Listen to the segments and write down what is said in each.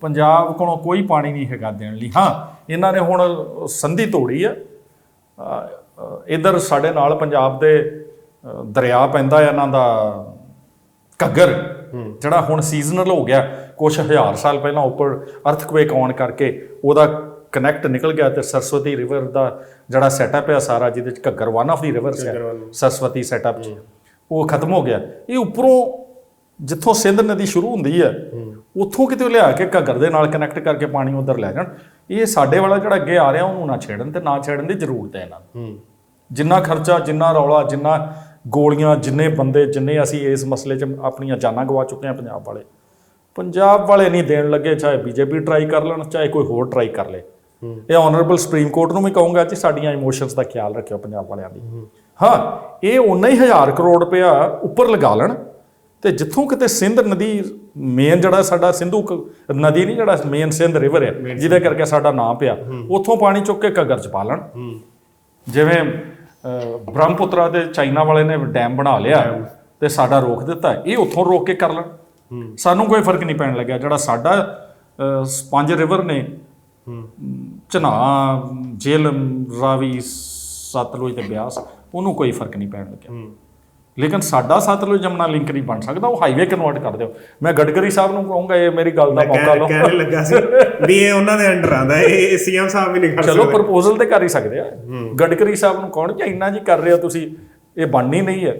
ਪੰਜਾਬ ਕੋਲੋਂ ਕੋਈ ਪਾਣੀ ਨਹੀਂ ਹੈਗਾ ਦੇਣ ਲਈ। ਹਾਂ ਇਹਨਾਂ ਨੇ ਹੁਣ ਸੰਧੀ ਤੋੜੀ ਆ। ਇਧਰ ਸਾਡੇ ਨਾਲ ਪੰਜਾਬ ਦੇ ਦਰਿਆ ਪੈਂਦਾ ਇਹਨਾਂ ਦਾ ਘੱਗਰ ਜਿਹੜਾ ਹੁਣ ਸੀਜ਼ਨਲ ਹੋ ਗਿਆ। ਕੁਝ ਹਜ਼ਾਰ ਸਾਲ ਪਹਿਲਾਂ ਉੱਪਰ ਅਰਥਕਵੇਕ ਆਉਣ ਕਰਕੇ ਉਹਦਾ ਕਨੈਕਟ ਨਿਕਲ ਗਿਆ ਤੇ ਸਰਸਵਤੀ ਰਿਵਰ ਦਾ ਜਿਹੜਾ ਸੈਟਅਪ ਹੈ ਸਾਰਾ ਜਿਹਦੇ ਚ Ghaggar one of the rivers ਹੈ ਸਰਸਵਤੀ ਸੈਟਅਪ ਉਹ ਖਤਮ ਹੋ ਗਿਆ। ਇਹ ਉੱਪਰੋਂ ਜਿੱਥੋਂ ਸਿੰਧ ਨਦੀ ਸ਼ੁਰੂ ਹੁੰਦੀ ਹੈ। ਉੱਥੋਂ ਕਿਤੇ ਲਿਆ ਕੇ ਘੱਗਰ ਦੇ ਨਾਲ ਕਨੈਕਟ ਕਰਕੇ ਪਾਣੀ ਉਧਰ ਲੈ ਜਾਣ। ਇਹ ਸਾਡੇ ਵਾਲਾ ਜਿਹੜਾ ਅੱਗੇ ਆ ਰਿਹਾ ਉਹਨੂੰ ਨਾ ਛੇੜਨ ਤੇ ਨਾ ਛੇੜਨ ਦੀ ਜ਼ਰੂਰਤ ਹੈ ਇਹਨਾਂ ਨੂੰ। ਜਿੰਨਾ ਖਰਚਾ ਜਿੰਨਾ ਰੌਲਾ ਜਿੰਨਾ ਗੋਲੀਆਂ ਜਿੰਨੇ ਬੰਦੇ ਜਿੰਨੇ ਅਸੀਂ ਇਸ ਮਸਲੇ 'ਚ ਆਪਣੀਆਂ ਜਾਨਾਂ ਗਵਾ ਚੁੱਕੇ ਹਾਂ ਪੰਜਾਬ ਵਾਲੇ। ਪੰਜਾਬ ਵਾਲੇ ਨਹੀਂ ਦੇਣ ਲੱਗੇ ਚਾਹੇ ਬੀਜੇਪੀ ਟਰਾਈ ਕਰ ਲੈਣ ਚਾਹੇ ਕੋਈ ਹੋਰ ਟਰਾਈ ਕਰ ਲੇ। ਇਹ ਆਨਰੇਬਲ ਸੁਪਰੀਮ ਕੋਰਟ ਨੂੰ ਵੀ ਕਹੂੰਗਾ ਕਿ ਸਾਡੀਆਂ ਇਮੋਸ਼ਨਸ ਦਾ ਖਿਆਲ ਰੱਖਿਓ ਪੰਜਾਬ ਵਾਲਿਆਂ ਦੀ। ਹਾਂ। ਇਹ ਉਨਾ ਹੀ ਹਜ਼ਾਰ ਕਰੋੜ ਰੁਪਇਆ ਉੱਪਰ ਲਗਾ ਲੈਣ। ਤੇ ਜਿੱਥੋਂ ਕਿਤੇ ਸਿੰਧ ਨਦੀ ਮੇਨ ਜਿਹੜਾ ਸਾਡਾ ਸਿੰਧੂ ਨਦੀ ਨਹੀਂ ਜਿਹੜਾ ਮੇਨ ਸਿੰਧ ਰਿਵਰ ਹੈ ਜਿਹਦੇ ਕਰਕੇ ਸਾਡਾ ਨਾਮ ਪਿਆ ਉੱਥੋਂ ਪਾਣੀ ਚੁੱਕ ਕੇ ਘੱਗਰ ਚ ਪਾ ਲੈਣ। ਜਿਵੇਂ ਬ੍ਰਹਮਪੁੱਤਰਾ ਦੇ ਚਾਈਨਾ ਵਾਲੇ ਨੇ ਡੈਮ ਬਣਾ ਲਿਆ ਤੇ ਸਾਡਾ ਰੋਕ ਦਿੱਤਾ ਇਹ ਉੱਥੋਂ ਰੋਕ ਕੇ ਕਰ ਲੈਣ। ਸਾਨੂੰ ਕੋਈ ਫ਼ਰਕ ਨਹੀਂ ਪੈਣ ਲੱਗਿਆ ਜਿਹੜਾ ਸਾਡਾ ਪੰਜ ਰਿਵਰ ਨੇ। ਚਨਾ ਜੇਲਮ ਰਾਵੀ ਸਤਲੁਜ ਤੇ ਬਿਆਸ ਉਹਨੂੰ ਕੋਈ ਫ਼ਰਕ ਨਹੀਂ ਪੈਣ ਲੱਗਿਆ। ਲੇਕਿਨ ਸਾਡਾ ਸਤਲੁਜ ਜਮਨਾ ਲਿੰਕ ਨਹੀਂ ਬਣ ਸਕਦਾ ਉਹ ਹਾਈਵੇ ਕਨਵਰਟ ਕਰ ਦਿਓ। ਮੈਂ ਗਡਕਰੀ ਸਾਹਿਬ ਨੂੰ ਕਹੂੰਗਾ ਇਹ ਮੇਰੀ ਗੱਲ ਦਾ ਮੌਕਾ ਲਓ। ਕਹਿਣ ਲੱਗਾ ਸੀ ਵੀ ਇਹ ਉਹਨਾਂ ਦੇ ਅੰਡਰ ਆਂਦਾ ਇਹ ਸੀਐਮ ਸਾਹਿਬ ਵੀ ਨਹੀਂ ਕਰ ਚਲੋ ਸਕਦੇ। ਪ੍ਰਪੋਜ਼ਲ ਤੇ ਕਰ ਹੀ ਸਕਦੇ ਆ। ਗਡਕਰੀ ਸਾਹਿਬ ਨੂੰ ਕਹਣ ਕਿ ਇੰਨਾ ਜੀ ਕਰ ਰਹੇ ਹੋ ਤੁਸੀਂ? ਇਹ ਬਣਨੀ ਨਹੀਂ ਹੈ।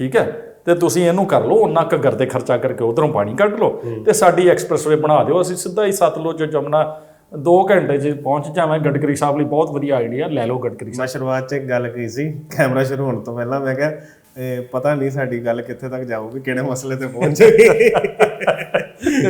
ਠੀਕ ਹੈ? ਤੇ ਤੁਸੀਂ ਇਹਨੂੰ ਕਰ ਲਓ ਉਹਨਾਂ ਘੱਗਰ ਤੇ ਖਰਚਾ ਕਰਕੇ ਉਧਰੋਂ ਪਾਣੀ ਕੱਢ ਲਓ ਤੇ ਸਾਡੀ ਐਕਸਪ੍ਰੈਸਵੇ ਬਣਾ ਦਿਓ। ਅਸੀਂ ਸਿੱਧਾ ਹੀ ਸਤਲੁਜ ਜਮਨਾ 2 ਘੰਟੇ 'ਚ ਪਹੁੰਚ ਜਾਵਾਂ। ਗਡਕਰੀ ਸਾਹਿਬ ਲਈ ਬਹੁਤ ਵਧੀਆ ਆਈਡੀਆ ਲੈ ਲਓ ਗਡਕਰੀ ਮੈਂ ਸ਼ੁਰੂਆਤ 'ਚ ਇੱਕ ਗੱਲ ਕਹੀ ਸੀ, ਕੈਮਰਾ ਸ਼ੁਰੂ ਹੋਣ ਤੋਂ ਪਹਿਲਾਂ, ਮੈਂ ਕਿਹਾ ਇਹ ਪਤਾ ਨਹੀਂ ਸਾਡੀ ਗੱਲ ਕਿੱਥੇ ਤੱਕ ਜਾਊਗੀ, ਕਿਹੜੇ ਮਸਲੇ ਤੇ ਪਹੁੰਚੇਗੀ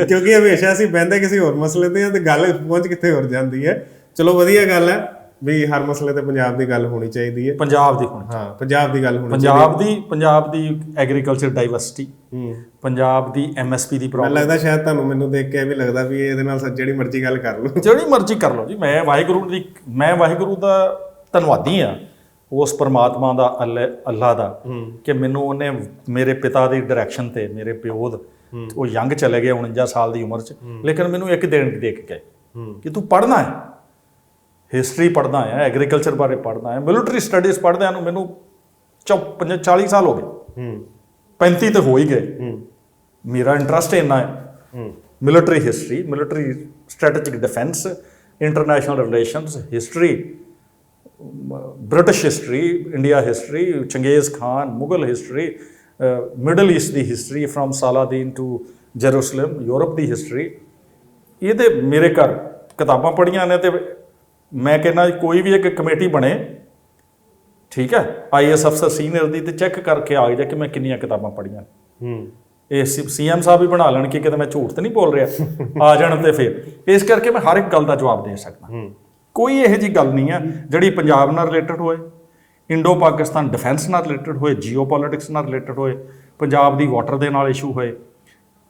ਕਿਉਂਕਿ ਹਮੇਸ਼ਾ ਅਸੀਂ ਬਹਿੰਦੇ ਕਿਸੇ ਹੋਰ ਮਸਲੇ ਤੇ ਆ ਤੇ ਗੱਲ ਪਹੁੰਚ ਕਿੱਥੇ ਹੋਰ ਜਾਂਦੀ ਹੈ। ਚਲੋ, ਵਧੀਆ ਗੱਲ ਹੈ। ਵੀ ਹਰ ਮਸਲੇ ਤੇ ਪੰਜਾਬ ਦੀ ਗੱਲ ਹੋਣੀ ਚਾਹੀਦੀ ਹੈ। ਪੰਜਾਬ ਦੀ ਹੁਣ ਹਾਂ ਪੰਜਾਬ ਦੀ ਗੱਲ ਹੋਣੀ ਪੰਜਾਬ ਦੀ ਪੰਜਾਬ ਦੀ ਐਗਰੀਕਲਚਰ ਡਾਈਵਰਸਿਟੀ ਹੂੰ। ਪੰਜਾਬ ਦੀ ਐਮਐਸਪੀ ਦੀ ਮੈਨੂੰ ਪ੍ਰੋਬਲਮ ਲੱਗਦਾ ਸ਼ਾਇਦ ਤੁਹਾਨੂੰ ਮੈਨੂੰ ਦੇਖ ਕੇ ਇਹ ਵੀ ਲੱਗਦਾ ਵੀ ਇਹਦੇ ਨਾਲ ਸੱਚ ਜਿਹੜੀ ਮਰਜ਼ੀ ਗੱਲ ਕਰ ਲਓ। ਜਿਹੜੀ ਮਰਜ਼ੀ ਕਰ ਲਓ ਜੀ ਮੈਂ ਵਾਹਿਗੁਰੂ ਦੀ ਮੈਂ ਵਾਹਿਗੁਰੂ ਦਾ ਧੰਨਵਾਦੀ ਆ ਉਸ ਪਰਮਾਤਮਾ ਦਾ ਅੱਲੇ- ਦਾ ਕਿ ਮੈਨੂੰ ਉਹਨੇ ਮੇਰੇ ਪਿਤਾ ਦੀ ਡਾਇਰੈਕਸ਼ਨ ਤੇ ਮੇਰੇ ਪਿਓ ਦਾ ਉਹ ਯੰਗ ਚਲੇ ਗਏ 49 ਸਾਲ ਦੀ ਉਮਰ 'ਚ। ਲੇਕਿਨ ਮੈਨੂੰ ਇੱਕ ਦਿਨ ਦੇ ਕੇ ਗਏ ਕਿ ਤੂੰ ਪੜ੍ਹਨਾ ਹੈ। ਹਿਸਟਰੀ ਪੜ੍ਹਨਾ ਹੈ ਐਗਰੀਕਲਚਰ ਬਾਰੇ ਪੜ੍ਹਨਾ ਹੈ ਮਿਲਟਰੀ ਸਟੱਡੀਜ਼ ਪੜ੍ਹਦਿਆਂ ਨੂੰ ਮੈਨੂੰ ਚੌ- ਪੰਜ 40 ਸਾਲ ਹੋ ਗਏ ਹੂੰ 35 ਤੇ ਹੋ ਹੀ ਗਏ ਹੂੰ ਮੇਰਾ ਇੰਟਰਸਟ ਇੰਨਾ ਹੈ ਹੂੰ history, military strategic defense, international relations, history, British history, India history, Chengiz Khan, Mughal history, uh, Middle East the history from Saladin to Jerusalem, Europe the history. ਇਹਦੇ ਮੇਰੇ ਘਰ ਕਿਤਾਬਾਂ ਪੜ੍ਹੀਆਂ ਨੇ ਤੇ ਮੈਂ ਕਹਿੰਦਾ ਕੋਈ ਵੀ ਇੱਕ ਕਮੇਟੀ ਬਣੇ ਠੀਕ ਹੈ ਆਈਐਸ ਅਫਸਰ ਸੀਨੀਅਰ ਦੀ ਤੇ ਚੈੱਕ ਕਰਕੇ ਆ ਜਾ ਕਿ ਮੈਂ ਕਿੰਨੀਆਂ ਕਿਤਾਬਾਂ ਪੜ੍ਹੀਆਂ। ਹੂੰ। ਇਹ ਸੀਐਮ ਸਾਹਿਬ ਹੀ ਬਣਾ ਲੈਣ ਕਿ ਕਿਤੇ ਮੈਂ ਝੂਠ ਤੇ ਨਹੀਂ ਬੋਲ ਰਿਹਾ। ਆ ਜਾਣ ਤੇ ਫਿਰ। ਇਸ ਕਰਕੇ ਮੈਂ ਹਰ ਇੱਕ ਗੱਲ ਦਾ ਜਵਾਬ ਦੇ ਸਕਦਾ। ਹੂੰ। ਕੋਈ ਇਹੋ ਜੀ ਗੱਲ ਨਹੀਂ ਹੈ ਜਿਹੜੀ ਪੰਜਾਬ ਨਾਲ ਰਿਲੇਟਡ ਹੋਏ ਇੰਡੋ ਪਾਕਿਸਤਾਨ ਡਿਫੈਂਸ ਨਾਲ ਰਿਲੇਟਡ ਹੋਏ ਜੀਓਪੋਲਿਟਿਕਸ ਨਾਲ ਰਿਲੇਟਡ ਹੋਏ ਪੰਜਾਬ ਦੀ ਵਾਟਰ ਦੇ ਨਾਲ ਇਸ਼ੂ ਹੋਏ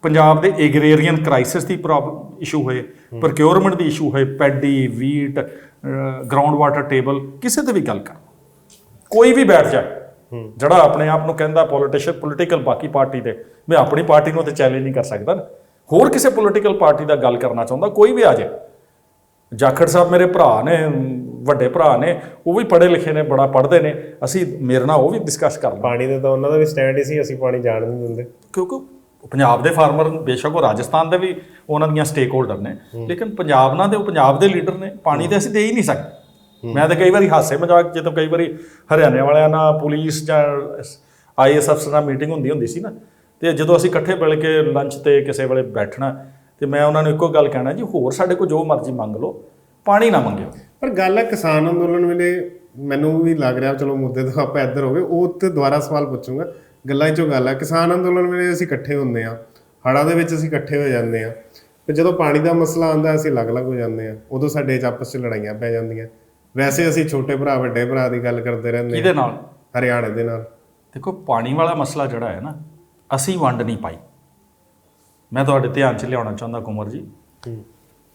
ਪੰਜਾਬ ਦੇ ਐਗਰੀਰੀਅਨ ਕ੍ਰਾਈਸਿਸ ਦੀ ਪ੍ਰੋਬਲਮ ਇਸ਼ੂ ਹੋਏ ਪ੍ਰੋਕਿਉਰਮੈਂਟ ਦੀ ਇਸ਼ੂ ਹੋਏ paddy wheat ground water table ਕਿਸੇ ਤੇ ਵੀ ਗੱਲ ਕਰ। ਕੋਈ ਵੀ ਬੈਠ ਜਾਏ ਜਿਹੜਾ ਆਪਣੇ ਆਪ ਨੂੰ ਕਹਿੰਦਾ ਪੋਲੀਟੀਸ਼ੀਅਨ ਪੋਲੀਟੀਕਲ ਬਾਕੀ ਪਾਰਟੀ ਦੇ ਮੈਂ ਆਪਣੀ ਪਾਰਟੀ ਨੂੰ ਤੇ ਚੈਲੰਜ ਨਹੀਂ ਕਰ ਸਕਦਾ ਨਾ। ਹੋਰ ਕਿਸੇ ਪੋਲੀਟੀਕਲ ਪਾਰਟੀ ਦਾ ਗੱਲ ਕਰਨਾ ਚਾਹੁੰਦਾ ਕੋਈ ਵੀ ਆ ਜਾਏ। ਜਾਖੜ ਸਾਹਿਬ ਮੇਰੇ ਭਰਾ ਨੇ ਵੱਡੇ ਭਰਾ ਨੇ ਉਹ ਵੀ ਪੜ੍ਹੇ ਲਿਖੇ ਨੇ ਬੜਾ ਪੜ੍ਹਦੇ ਨੇ। ਅਸੀਂ ਮੇਰੇ ਨਾਲ ਉਹ ਵੀ ਡਿਸਕਸ ਕਰ ਪਾਣੀ ਦੇ ਤਾਂ ਉਹਨਾਂ ਦਾ ਵੀ ਸਟੈਂਡ ਹੀ ਸੀ ਅਸੀਂ ਪਾਣੀ ਜਾਣ ਨਹੀਂ ਦਿੰਦੇ। ਕਿਉਂਕਿ ਪੰਜਾਬ ਦੇ ਫਾਰਮਰ ਬੇਸ਼ੱਕ ਉਹ ਰਾਜਸਥਾਨ ਦੇ ਵੀ ਉਹਨਾਂ ਦੀਆਂ ਸਟੇਕ ਹੋਲਡਰ ਨੇ ਲੇਕਿਨ ਪੰਜਾਬ ਨਾਲ ਦੇ ਉਹ ਪੰਜਾਬ ਦੇ ਲੀਡਰ ਨੇ ਪਾਣੀ ਤੇ ਅਸੀਂ ਦੇ ਹੀ ਨਹੀਂ ਸਕਦੇ। ਮੈਂ ਤਾਂ ਕਈ ਵਾਰੀ ਹਾਸੇ ਮਜ਼ਾਕ ਜਦੋਂ ਕਈ ਵਾਰੀ ਹਰਿਆਣੇ ਵਾਲਿਆਂ ਨਾਲ ਪੁਲਿਸ ਜਾਂ ਆਈਐਸ ਅਫਸਰ ਨਾਲ ਮੀਟਿੰਗ ਹੁੰਦੀ ਹੁੰਦੀ ਸੀ ਨਾ ਤੇ ਜਦੋਂ ਅਸੀਂ ਇਕੱਠੇ ਮਿਲ ਕੇ ਲੰਚ ਤੇ ਕਿਸੇ ਵੇਲੇ ਬੈਠਣਾ ਤੇ ਮੈਂ ਉਹਨਾਂ ਨੂੰ ਇੱਕੋ ਗੱਲ ਕਹਿਣਾ ਜੀ ਹੋਰ ਸਾਡੇ ਕੋਲ ਜੋ ਮਰਜ਼ੀ ਮੰਗ ਲਓ ਪਾਣੀ ਨਾ ਮੰਗਿਓ। ਪਰ ਗੱਲ ਹੈ ਕਿਸਾਨ ਅੰਦੋਲਨ ਵੇਲੇ ਮੈਨੂੰ ਵੀ ਲੱਗ ਰਿਹਾ ਚਲੋ ਮੁੱਦੇ ਤੋਂ ਆਪਾਂ ਇੱਧਰ ਹੋ ਗਏ ਉਹ ਤੇ ਦੁਬਾਰਾ ਸਵਾਲ ਪੁੱਛੂੰਗਾ। ਗੱਲਾਂ 'ਚੋਂ ਗੱਲ ਹੈ ਕਿਸਾਨ ਅੰਦੋਲਨ ਵੇਲੇ ਅਸੀਂ ਇਕੱਠੇ ਹੁੰਦੇ ਆ ਹੜ੍ਹਾਂ ਦੇ ਵਿੱਚ ਅਸੀਂ ਇਕੱਠੇ ਹੋ ਜਾਂਦੇ ਆ ਤੇ ਜਦੋਂ ਪਾਣੀ ਦਾ ਮਸਲਾ ਆਉਂਦਾ ਅਸੀਂ ਅਲੱਗ-ਅਲੱਗ ਹੋ ਜਾਂਦੇ ਆ ਉਦੋਂ ਸਾਡੇ 'ਚ ਆਪਸ 'ਚ ਲੜਾਈਆਂ ਪੈ ਜਾਂਦੀਆਂ। ਵੈਸੇ ਅਸੀਂ ਛੋਟੇ ਭਰਾ ਵੱਡੇ ਭਰਾ ਦੀ ਗੱਲ ਕਰਦੇ ਰਹਿੰਦੇ ਕਿਹਦੇ ਨਾਲ? ਹਰਿਆਣੇ ਦੇ ਨਾਲ। ਦੇਖੋ ਪਾਣੀ ਵਾਲਾ ਮਸਲਾ ਜਿਹੜਾ ਹੈ ਨਾ ਅਸੀਂ ਵੰਡ ਨਹੀਂ ਪਾਈ। ਮੈਂ ਤੁਹਾਡੇ ਧਿਆਨ 'ਚ ਲਿਆਉਣਾ ਚਾਹੁੰਦਾ ਕੁਮਰ ਜੀ।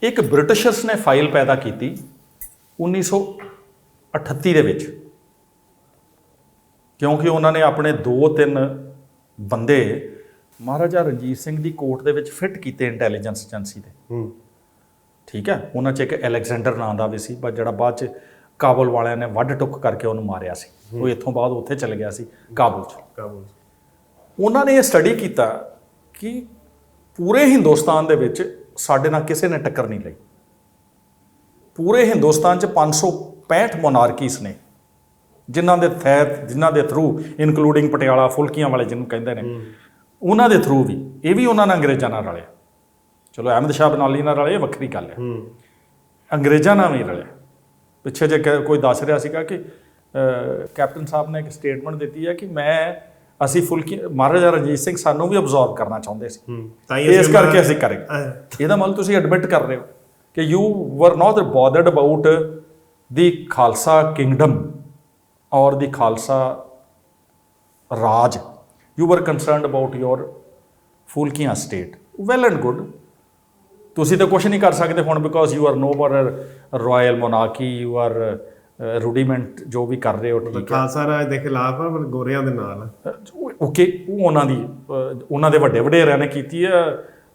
ਇੱਕ ਬ੍ਰਿਟਿਸ਼ਰਸ ਨੇ ਫਾਈਲ ਪੈਦਾ ਕੀਤੀ 1938 ਦੇ ਵਿੱਚ। ਕਿਉਂਕਿ ਉਹਨਾਂ ਨੇ ਆਪਣੇ ਦੋ ਤਿੰਨ ਬੰਦੇ ਮਹਾਰਾਜਾ ਰਣਜੀਤ ਸਿੰਘ ਦੀ ਕੋਰਟ ਦੇ ਵਿੱਚ ਫਿੱਟ ਕੀਤੇ ਇੰਟੈਲੀਜੈਂਸ ਏਜੰਸੀ ਦੇ। ਹੂੰ। ਠੀਕ ਹੈ? ਉਹਨਾਂ 'ਚ ਇੱਕ ਅਲੈਗਜ਼ੈਂਡਰ ਨਾਂ ਦਾ ਵੀ ਸੀ ਪਰ ਜਿਹੜਾ ਬਾਅਦ 'ਚ ਕਾਬਲ ਵਾਲਿਆਂ ਨੇ ਵੱਢ ਟੁੱਕ ਕਰਕੇ ਉਹਨੂੰ ਮਾਰਿਆ ਸੀ। ਉਹ ਇੱਥੋਂ ਬਾਅਦ ਉੱਥੇ ਚਲੇ ਗਿਆ ਸੀ ਕਾਬਲ 'ਚ। ਕਾਬੂਲ ਉਹਨਾਂ ਨੇ ਇਹ ਸਟੱਡੀ ਕੀਤਾ ਕਿ ਪੂਰੇ ਹਿੰਦੁਸਤਾਨ ਦੇ ਵਿੱਚ ਸਾਡੇ ਨਾਲ ਕਿਸੇ ਨੇ ਟੱਕਰ ਨਹੀਂ ਲਈ। ਪੂਰੇ ਹਿੰਦੁਸਤਾਨ 'ਚ 565 ਮੋਨਾਰਕੀਸ ਨੇ। ਜਿਨ੍ਹਾਂ ਦੇ ਤਹਿਤ ਜਿਨ੍ਹਾਂ ਦੇ ਥਰੂ ਇਨਕਲੂਡਿੰਗ ਪਟਿਆਲਾ ਫੁਲਕੀਆਂ ਵਾਲੇ ਜਿਹਨੂੰ ਕਹਿੰਦੇ ਨੇ ਉਹਨਾਂ ਦੇ ਥਰੂ ਵੀ ਇਹ ਵੀ ਉਹਨਾਂ ਨਾਲ ਅੰਗਰੇਜ਼ਾਂ ਨਾਲ ਰਲਿਆ। ਚਲੋ ਅਹਿਮਦ ਸ਼ਾਹ ਬਨਾਲੀ ਨਾਲ ਰਲੇ ਇਹ ਵੱਖਰੀ ਗੱਲ ਹੈ। ਅੰਗਰੇਜ਼ਾਂ ਨਾਲ ਵੀ ਰਲਿਆ। ਪਿੱਛੇ ਜੇ ਕੋਈ ਦੱਸ ਰਿਹਾ ਸੀਗਾ ਕਿ ਕੈਪਟਨ ਸਾਹਿਬ ਨੇ ਇੱਕ ਸਟੇਟਮੈਂਟ ਦਿੱਤੀ ਹੈ ਕਿ ਮੈਂ ਅਸੀਂ ਫੁਲਕੀ ਮਹਾਰਾਜਾ ਰਣਜੀਤ ਸਿੰਘ ਸਾਨੂੰ ਵੀ ਅਬਜ਼ੌਰਬ ਕਰਨਾ ਚਾਹੁੰਦੇ ਸੀ। ਤਾਂ ਇਸ ਕਰਕੇ ਅਸੀਂ ਅਹ, ਇਹਦਾ ਮਤਲਬ ਤੁਸੀਂ ਐਡਮਿਟ ਕਰ ਰਹੇ ਹੋ ਕਿ you were not bothered about the Khalsa kingdom or the Khalsa Raj you were concerned about your Phulkian state well and good ਤੁਸੀਂ ਤਾਂ ਕੁਝ ਨਹੀਂ ਕਰ ਸਕਦੇ ਹੁਣ because you are no more royal monarchy you are rudiment ਜੋ ਵੀ ਕਰ ਰਹੇ ਹੋ ਠੀਕ ਖਾਲਸਾ ਰਾਜ ਦੇ ਖਿਲਾਫ ਆ ਪਰ ਗੋਰਿਆਂ ਦੇ ਨਾਲ ਆ। ਓਕੇ ਉਹ ਉਹਨਾਂ ਦੀ ਉਹਨਾਂ ਦੇ ਵੱਡੇ ਵਡੇਰਿਆਂ ਨੇ ਕੀਤੀ ਹੈ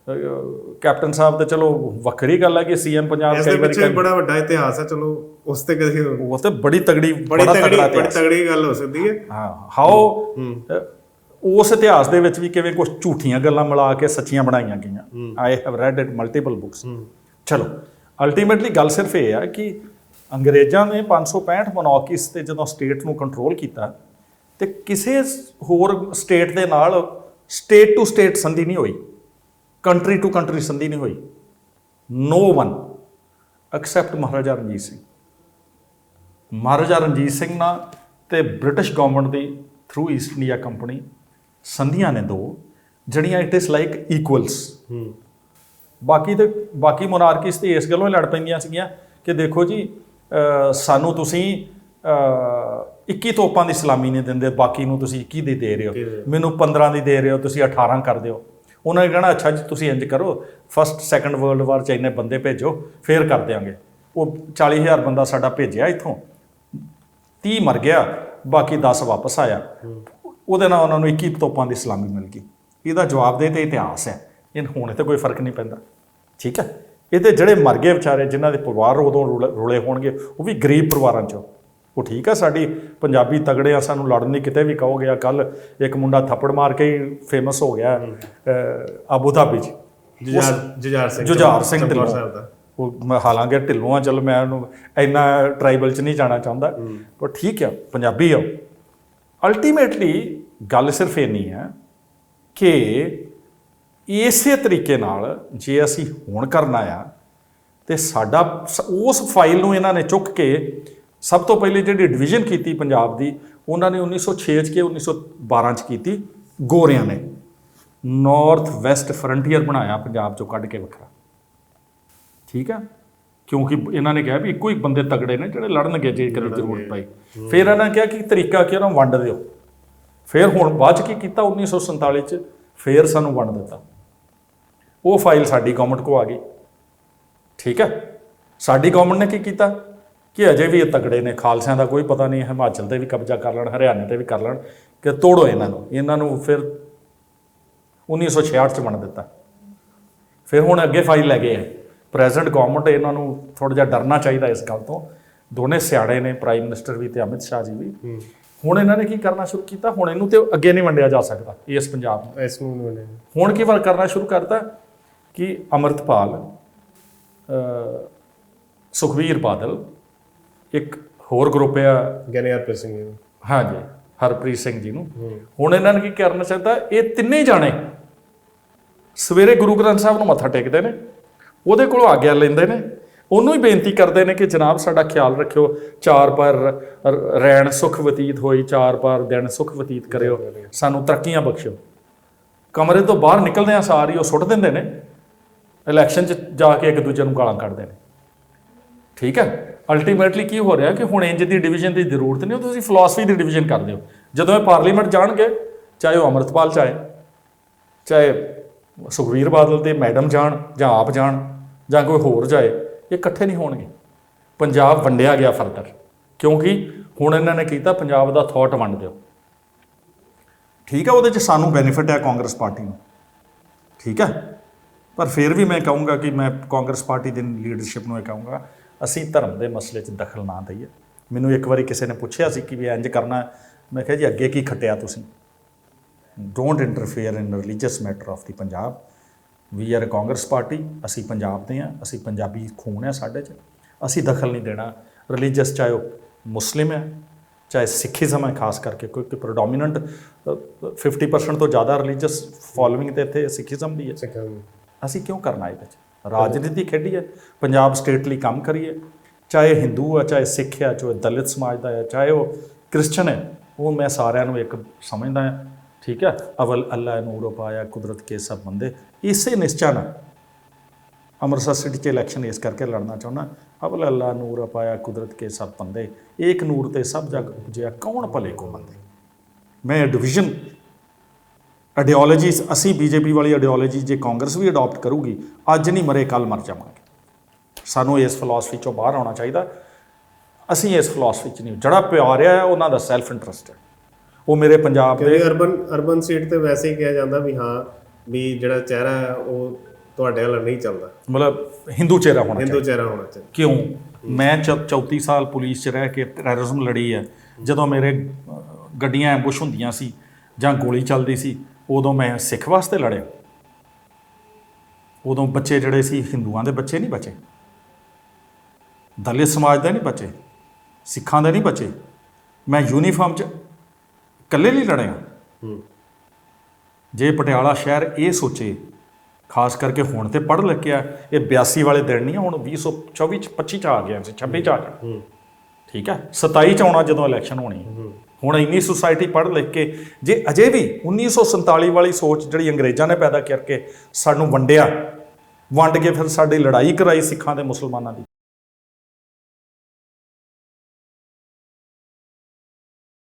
ਅਹ, ਕੈਪਟਨ ਸਾਹਿਬ ਤੇ ਚਲੋ ਵੱਖਰੀ ਗੱਲ ਹੈ ਕਿ ਸੀਐਮ ਪੰਜਾਬ ਇਸ ਦੇ ਕਈ ਵਾਰੀ ਪਿੱਛੇ ਬੜਾ ਵੱਡਾ ਇਤਿਹਾਸ ਹੈ ਚਲੋ ਉਸ ਤੇ ਕਦੇ ਉਹ ਤੇ ਬੜੀ ਤਗੜੀ ਬੜੀ ਤਗੜੀ ਤਗੜਾ ਬੜੀ ਇਤਿਹਾਸ। ਤਗੜੀ ਗੱਲ ਹੋ ਸਕਦੀ ਹੈ। ਹਾਂ ਹਾਓ ਉਸ ਇਤਿਹਾਸ ਦੇ ਵਿੱਚ ਵੀ ਕਿਵੇਂ ਕੁਝ ਝੂਠੀਆਂ ਗੱਲਾਂ ਮਿਲਾ ਕੇ ਸੱਚੀਆਂ ਬਣਾਈਆਂ ਗਈਆਂ। I have read it multiple books ਚਲੋ ਅਲਟੀਮੇਟਲੀ ਗੱਲ ਸਿਰਫ ਇਹ ਹੈ ਕਿ ਅੰਗਰੇਜ਼ਾਂ ਨੇ 565 ਮੋਨਾਰਕੀਸ ਤੇ ਜਦੋਂ ਸਟੇਟ ਨੂੰ ਕੰਟਰੋਲ ਕੀਤਾ ਤੇ ਕਿਸੇ ਹੋਰ ਸਟੇਟ ਦੇ ਨਾਲ ਸਟੇਟ ਟੂ ਸਟੇਟ ਸੰਧੀ ਨਹੀਂ ਹੋਈ। ਕੰਟਰੀ ਟੂ ਕੰਟਰੀ ਸੰਧੀ ਨਹੀਂ ਹੋਈ। No one except Maharaja Ranjit Singh. Maharaja Ranjit Singh ਨਾਲ ਤੇ ਬ੍ਰਿਟਿਸ਼ ਗਵਰਨਮੈਂਟ ਦੀ ਥਰੂ ਈਸਟ ਇੰਡੀਆ ਕੰਪਨੀ ਸੰਧੀਆਂ ਨੇ ਦੋ ਜਿਹੜੀਆਂ ਇਟ ਇਜ਼ ਲਾਈਕ ਇਕੁਅਲਸ ਬਾਕੀ ਤੇ ਬਾਕੀ ਮੋਨਾਰਕੀਸ ਤੇ ਇਸ ਗੱਲੋਂ ਲੜ ਪੈਂਦੀਆਂ ਸੀਗੀਆਂ ਕਿ ਦੇਖੋ ਜੀ ਸਾਨੂੰ ਤੁਸੀਂ ਅਹ, 21 ਤੋਪਾਂ ਦੀ ਸਲਾਮੀ ਨਹੀਂ ਦਿੰਦੇ ਬਾਕੀ ਨੂੰ ਤੁਸੀਂ 21 ਦੀ ਦੇ ਰਹੇ ਹੋ। ਮੈਨੂੰ 15 ਦੀ ਦੇ ਰਹੇ ਹੋ ਤੁਸੀਂ 18 ਕਰ ਦਿਓ। ਉਹਨਾਂ ਨੇ ਕਹਿਣਾ ਅੱਛਾ ਜੀ ਤੁਸੀਂ ਇੰਜ ਕਰੋ ਫਸਟ ਸੈਕੰਡ ਵਰਲਡ ਵਾਰ ਚ ਇੰਨੇ ਬੰਦੇ ਭੇਜੋ ਫੇਰ ਕਰ ਦਿਆਂਗੇ। ਉਹ 40000 ਬੰਦਾ ਸਾਡਾ ਭੇਜਿਆ ਇੱਥੋਂ। 30 ਮਰ ਗਿਆ ਬਾਕੀ 10 ਵਾਪਸ ਆਇਆ। ਉਹਦੇ ਨਾਲ ਉਹਨਾਂ ਨੂੰ 21 ਤੋਪਾਂ ਦੀ ਸਲਾਮੀ ਮਿਲ ਗਈ। ਇਹਦਾ ਜਵਾਬ ਦੇ ਤੇ ਇਤਿਹਾਸ ਹੈ। ਇਹ ਹੁਣ ਤੇ ਕੋਈ ਫ਼ਰਕ ਨਹੀਂ ਪੈਂਦਾ। ਠੀਕ ਹੈ? ਇਹ ਤੇ ਜਿਹੜੇ ਮਰ ਗਏ ਵਿਚਾਰੇ ਜਿਨ੍ਹਾਂ ਦੇ ਪਰਿਵਾਰ ਉਦੋਂ ਰੁਲ- ਹੋਣਗੇ ਉਹ ਵੀ ਗਰੀਬ ਪਰਿਵਾਰਾਂ ਚੋਂ। ਉਹ ਠੀਕ ਆ ਸਾਡੀ ਪੰਜਾਬੀ ਤਗੜੇ ਆ ਸਾਨੂੰ ਲੜਨ ਦੀ ਕਿਤੇ ਵੀ ਕਹੋਗੇ ਆ ਕੱਲ ਇੱਕ ਮੁੰਡਾ ਥੱਪੜ ਮਾਰ ਕੇ ਹੀ ਫੇਮਸ ਹੋ ਗਿਆ ਆਬੂ ਧਾਬੀ 'ਚ। ਜੁਝਾਰ ਸਿੰਘ ਜੁਝਾਰ ਸਿੰਘ ਸਾਹਿਬ ਦਾ। ਉਹ ਮੈਂ ਹਾਲਾਂਕਿ ਢਿੱਲੋਂ ਆ ਚਲ ਮੈਂ ਉਹਨੂੰ ਇੰਨਾ ਟ੍ਰਾਈਬਲ ਚ ਨਹੀਂ ਜਾਣਾ ਚਾਹੁੰਦਾ। ਪਰ ਠੀਕ ਆ ਪੰਜਾਬੀ ਆ ਅਲਟੀਮੇਟਲੀ ਗੱਲ ਸਿਰਫ ਇਹ ਨਹੀਂ ਹੈ ਕਿ ਇਸੇ ਤਰੀਕੇ ਨਾਲ ਜੇ ਅਸੀਂ ਹੁਣ ਕਰਨਾ ਆ ਤੇ ਸਾਡਾ ਉਸ ਫਾਈਲ ਨੂੰ ਇਹਨਾਂ ਨੇ ਚੁੱਕ ਕੇ ਸਭ ਤੋਂ ਪਹਿਲੇ ਜਿਹੜੀ ਡਿਵੀਜ਼ਨ ਕੀਤੀ ਪੰਜਾਬ ਦੀ ਉਹਨਾਂ ਨੇ 1906 ਚ ਕੇ 1912 ਚ ਕੀਤੀ ਗੋਰਿਆਂ ਨੇ। ਨਾਰਥ ਵੈਸਟ ਫਰੰਟੀਅਰ ਬਣਾਇਆ ਪੰਜਾਬ ਚੋਂ ਕੱਢ ਕੇ ਵੱਖਰਾ। ਠੀਕ ਆ? ਕਿਉਂਕਿ ਇਹਨਾਂ ਨੇ ਕਿਹਾ ਵੀ ਇੱਕੋ ਹੀ ਬੰਦੇ ਤਗੜੇ ਨੇ ਜਿਹੜੇ ਲੜਨਗੇ ਜੇ ਕਦੇ ਜ਼ਰੂਰਤ ਪਈ। ਫਿਰ ਇਹਨਾਂ ਨੇ ਕਿਹਾ ਕਿ ਤਰੀਕਾ ਕੀ ਉਹਨਾਂ ਵੰਡ ਦਿਓ। ਫਿਰ ਹੁਣ ਬਾਅਦ ਚ ਕੀ ਕੀਤਾ? 1947 ਚ ਫਿਰ ਸਾਨੂੰ ਵੰਡ ਦਿੱਤਾ। ਉਹ ਫਾਈਲ ਸਾਡੀ ਗਵਰਨਮੈਂਟ ਕੋ ਆ ਗਈ। ਠੀਕ ਹੈ ਸਾਡੀ ਗਵਰਨਮੈਂਟ ਨੇ ਕੀ ਕੀਤਾ? ਕਿ ਅਜੇ ਵੀ ਇਹ ਤਗੜੇ ਨੇ। ਖਾਲਸਿਆਂ ਦਾ ਕੋਈ ਪਤਾ ਨਹੀਂ ਹਿਮਾਚਲ ਤੇ ਵੀ ਕਬਜ਼ਾ ਕਰ ਲੈਣ ਹਰਿਆਣੇ ਤੇ ਵੀ ਕਰ ਲੈਣ ਕਿ ਤੋੜੋ ਇਹਨਾਂ ਨੂੰ। ਇਹਨਾਂ ਨੂੰ ਫਿਰ 1966 ਚ ਵੰਡ ਦਿੱਤਾ। ਫਿਰ ਹੁਣ ਅੱਗੇ ਫਾਈਲ ਲੈ ਗਏ ਆ ਪ੍ਰੈਜ਼ੀਡੈਂਟ ਗਵਰਨਮੈਂਟ ਇਹਨਾਂ ਨੂੰ ਥੋੜਾ ਜਿਹਾ ਡਰਨਾ ਚਾਹੀਦਾ ਇਸ ਗੱਲ ਤੋਂ। ਦੋਨੇ ਸਿਆੜੇ ਨੇ ਪ੍ਰਾਈਮ ਮਿਨਿਸਟਰ ਵੀ ਤੇ ਅਮਿਤ ਸ਼ਾਹ ਜੀ ਵੀ। ਹੁਣ ਇਹਨਾਂ ਨੇ ਕੀ ਕਰਨਾ ਸ਼ੁਰੂ ਕੀਤਾ? ਹੁਣ ਇਹਨੂੰ ਤੇ ਅੱਗੇ ਨਹੀਂ ਵੰਡਿਆ ਜਾ ਸਕਦਾ ਇਸ ਪੰਜਾਬ ਨੂੰ। ਇਸ ਨੂੰ ਬਣੇ ਹੁਣ ਕੀ ਵਾਰ ਕਰਨਾ ਸ਼ੁਰੂ ਕਰਤਾ? ਕਿ ਅਮਰਤਪਾਲ ਸੁਖਵੀਰ ਬਾਦਲ ਇੱਕ ਹੋਰ ਗਰੁੱਪ ਆ। ਗਿਆਨੀਆਰ ਸਿੰਘ ਜੀ ਹਾਂਜੀ ਹਰਪ੍ਰੀਤ ਸਿੰਘ ਜੀ ਨੂੰ। ਹੁਣ ਇਹਨਾਂ ਨੇ ਕੀ ਕਰਨਾ ਚਾਹਤਾ ਇਹ ਤਿੰਨੇ ਜਾਣੇ ਸਵੇਰੇ ਗੁਰੂ ਗ੍ਰੰਥ ਸਾਹਿਬ ਨੂੰ ਮੱਥਾ ਟੇਕਦੇ ਨੇ। ਉਹਦੇ ਕੋਲੋਂ ਆਗਿਆ ਲੈਂਦੇ ਨੇ। ਉਹਨੂੰ ਹੀ ਬੇਨਤੀ ਕਰਦੇ ਨੇ ਕਿ ਜਨਾਬ ਸਾਡਾ ਖਿਆਲ ਰੱਖਿਓ, ਚਾਰ ਪਰ ਰਹਿਣ ਰੈਣ ਸੁਖ ਬਤੀਤ ਹੋਈ, ਚਾਰ ਪਰ ਦਿਨ ਸੁਖ ਬਤੀਤ ਕਰਿਓ, ਸਾਨੂੰ ਤਰੱਕੀਆਂ ਬਖਸ਼ਿਓ। ਕਮਰੇ ਤੋਂ ਬਾਹਰ ਨਿਕਲਦੇ ਆ ਸਾਰੀ ਉਹ ਸੁੱਟ ਦਿੰਦੇ ਨੇ। ਇਲੈਕਸ਼ਨ 'ਚ ਜਾ ਕੇ ਇੱਕ ਦੂਜੇ ਨੂੰ ਗਾਲਾਂ ਕੱਢਦੇ ਨੇ। ਠੀਕ ਹੈ? ਅਲਟੀਮੇਟਲੀ ਕੀ ਹੋ ਰਿਹਾ ਕਿ ਹੁਣ ਇੰਜ ਦੀ ਡਿਵੀਜ਼ਨ ਦੀ ਜ਼ਰੂਰਤ ਨਹੀਂ ਉਹ ਤੁਸੀਂ ਫਿਲਾਸਫੀ ਦੀ ਡਿਵੀਜ਼ਨ ਕਰਦੇ ਹੋ ਜਦੋਂ ਇਹ ਪਾਰਲੀਮੈਂਟ ਜਾਣਗੇ, ਚਾਹੇ ਉਹ ਅਮਰਤਪਾਲ ਚਾਹੇ ਚਾਹੇ ਸੁਖਵੀਰ ਬਾਦਲ ਤੇ ਮੈਡਮ ਜਾਣ ਜਾਂ ਆਪ ਜਾਣ ਜਾਂ ਕੋਈ ਹੋਰ ਜਾਏ, ਇਹ ਇਕੱਠੇ ਨਹੀਂ ਹੋਣਗੇ। ਪੰਜਾਬ ਵੰਡਿਆ ਗਿਆ ਫਰਦਰ ਕਿਉਂਕਿ ਹੁਣ ਇਹਨਾਂ ਨੇ ਕੀਤਾ ਪੰਜਾਬ ਦਾ ਥਾਟ ਵੰਡ ਦਿਓ। ਠੀਕ ਹੈ ਉਹਦੇ ਚ ਸਾਨੂੰ ਬੈਨੀਫਿਟ ਹੈ ਕਾਂਗਰਸ ਪਾਰਟੀ ਨੂੰ। ਠੀਕ ਹੈ ਪਰ ਫਿਰ ਵੀ ਮੈਂ ਕਹੂੰਗਾ ਕਿ ਮੈਂ ਕਾਂਗਰਸ ਪਾਰਟੀ ਦੀ ਲੀਡਰਸ਼ਿਪ ਨੂੰ ਇਹ ਕਹੂੰਗਾ, ਅਸੀਂ ਧਰਮ ਦੇ ਮਸਲੇ 'ਚ ਦਖਲ ਨਾ ਦਈਏ। ਮੈਨੂੰ ਇੱਕ ਵਾਰੀ ਕਿਸੇ ਨੇ ਪੁੱਛਿਆ ਸੀ ਕਿ ਵੀ ਇੰਜ ਕਰਨਾ, ਮੈਂ ਕਿਹਾ ਜੀ ਅੱਗੇ ਕੀ ਖੱਟਿਆ ਤੁਸੀਂ? Don't interfere in religious matter of the Punjab we are Congress party ਅਸੀਂ ਪੰਜਾਬ ਦੇ ਆ ਅਸੀਂ ਪੰਜਾਬੀ ਖੂਨ ਹੈ ਸਾਡੇ 'ਚ। ਅਸੀਂ ਦਖਲ ਨਹੀਂ ਦੇਣਾ। ਰਿਲੀਜੀਅਸ ਚਾਹੇ ਉਹ ਮੁਸਲਿਮ ਹੈ ਚਾਹੇ ਸਿੱਖੀਜ਼ਮ ਹੈ ਖਾਸ ਕਰਕੇ ਕਿਉਂਕਿ ਪ੍ਰੋਡੋਮੀਨੈਂਟ 50% ਤੋਂ ਜ਼ਿਆਦਾ ਰਿਲੀਜੀਅਸ ਫੋਲੋਇੰਗ ਤੇ ਇੱਥੇ ਸਿੱਖੀਜ਼ਮ ਵੀ ਹੈ। ਅਸੀਂ ਕਿਉਂ ਕਰਨਾ ਇਹਦੇ 'ਚ? ਰਾਜਨੀਤੀ ਖੇਡੀਏ ਪੰਜਾਬ ਸਟੇਟ ਲਈ ਕੰਮ ਕਰੀਏ। ਚਾਹੇ ਹਿੰਦੂ ਆ ਚਾਹੇ ਸਿੱਖ ਆ ਚਾਹੇ ਦਲਿਤ ਸਮਾਜ ਦਾ ਹੈ ਚਾਹੇ ਉਹ ਕ੍ਰਿਸਚਨ ਹੈ ਉਹ ਮੈਂ ਸਾਰਿਆਂ ਨੂੰ ਇੱਕ ਸਮਝਦਾ ਹਾਂ। ਠੀਕ ਹੈ? ਅਵਲ ਅੱਲਾ ਨੂਰ ਪਾਇਆ ਕੁਦਰਤ ਕੇ ਸਭ ਬੰਦੇ। ਇਸੇ ਨਿਸ਼ਚਾ ਨਾਲ ਅੰਮ੍ਰਿਤਸਰ ਸਿਟੀ 'ਚ ਇਲੈਕਸ਼ਨ ਇਸ ਕਰਕੇ ਲੜਨਾ ਚਾਹੁੰਦਾ। ਅਵਲ ਅੱਲਾ ਨੂਰ ਪਾਇਆ ਕੁਦਰਤ ਕੇ ਸਭ ਬੰਦੇ। ਇੱਕ ਨੂਰ ਤੇ ਸਭ ਜਗ ਉਪਜਿਆ, ਕੌਣ ਭਲੇ ਕੋ ਮੰਦੇ? ਮੈਂ ਡਿਵੀਜ਼ਨ ਆਈਡੀਓਲੋਜੀ ਅਸੀਂ ਬੀਜੇਪੀ ਵਾਲੀ ਆਈਡੀਓਲੋਜੀ ਜੇ ਕਾਂਗਰਸ ਵੀ ਅਡਾਪਟ ਕਰੂਗੀ, ਅੱਜ ਨਹੀਂ ਮਰੇ ਕੱਲ ਮਰ ਜਾਵਾਂਗੇ। ਸਾਨੂੰ ਇਸ ਫਿਲਾਸਫੀ ਚੋਂ ਬਾਹਰ ਆਉਣਾ ਚਾਹੀਦਾ। ਅਸੀਂ ਇਸ ਫਿਲਾਸਫੀ ਚ ਨਹੀਂ, ਜਿਹੜਾ ਪਿਆਰ ਹੈ, ਉਹਨਾਂ ਦਾ ਸੈਲਫ ਇੰਟਰਸਟ ਹੈ। ਉਹ ਮੇਰੇ ਪੰਜਾਬ ਦੇ ਅਰਬਨ ਅਰਬਨ ਸੀਟ ਤੇ ਵੈਸੇ ਹੀ ਕਿਹਾ ਜਾਂਦਾ ਵੀ ਹਾਂ ਵੀ ਜਿਹੜਾ ਚਿਹਰਾ ਹੈ ਉਹ ਤੁਹਾਡੇ ਵਾਲਾ ਨਹੀਂ ਚੱਲਦਾ। ਮਤਲਬ ਹਿੰਦੂ ਚਿਹਰਾ ਹੋਣਾ ਹਿੰਦੂ ਚਿਹਰਾ ਹੋਣਾ ਚਾਹੀਦਾ। ਕਿਉਂ? ਮੈਂ ਚ- 34 ਸਾਲ ਪੁਲਿਸ 'ਚ ਰਹਿ ਕੇ ਟੈਰਰਿਜ਼ਮ ਲੜੀ ਹੈ। ਜਦੋਂ ਮੇਰੇ ਗੱਡੀਆਂ ਐਂਬੁਸ਼ ਹੁੰਦੀਆਂ ਸੀ ਜਾਂ ਗੋਲੀ ਚੱਲਦੀ ਸੀ ਉਦੋਂ ਮੈਂ ਸਿੱਖ ਵਾਸਤੇ ਲੜਿਆ। ਉਦੋਂ ਬੱਚੇ ਜਿਹੜੇ ਸੀ ਹਿੰਦੂਆਂ ਦੇ ਬੱਚੇ ਨਹੀਂ ਬਚੇ। ਦਲਿਤ ਸਮਾਜ ਦੇ ਨਹੀਂ ਬਚੇ। ਸਿੱਖਾਂ ਦੇ ਨਹੀਂ ਬਚੇ। ਮੈਂ ਯੂਨੀਫਾਰਮ 'ਚ ਇਕੱਲੇ ਨਹੀਂ ਲੜਿਆ। ਹੂੰ। ਜੇ ਪਟਿਆਲਾ ਸ਼ਹਿਰ ਇਹ ਸੋਚੇ ਖਾਸ ਕਰਕੇ ਹੁਣ ਤੇ ਪੜ੍ਹ ਲਿਖਿਆ ਇਹ 82 ਵਾਲੇ ਦਿਨ ਨਹੀਂ ਹੁਣ 2024 ਚ 25 ਚ ਆ ਗਿਆ ਸੀ 26 ਚ ਆ ਗਿਆ। ਹੂੰ। ਠੀਕ ਹੈ? 27 ਚ ਆਉਣਾ ਜਦੋਂ ਇਲੈਕਸ਼ਨ ਹੋਣੀ। ਹੁਣ ਇੰਨੀ ਸੁਸਾਇਟੀ ਪੜ੍ਹ ਲਿਖ ਕੇ ਜੇ ਅਜੇ ਵੀ 1947 ਵਾਲੀ ਸੋਚ ਜਿਹੜੀ ਅੰਗਰੇਜ਼ਾਂ ਨੇ ਪੈਦਾ ਕਰਕੇ ਸਾਨੂੰ ਵੰਡਿਆ ਵੰਡ ਕੇ ਫਿਰ ਸਾਡੀ ਲੜਾਈ ਕਰਾਈ ਸਿੱਖਾਂ ਤੇ ਮੁਸਲਮਾਨਾਂ ਦੀ।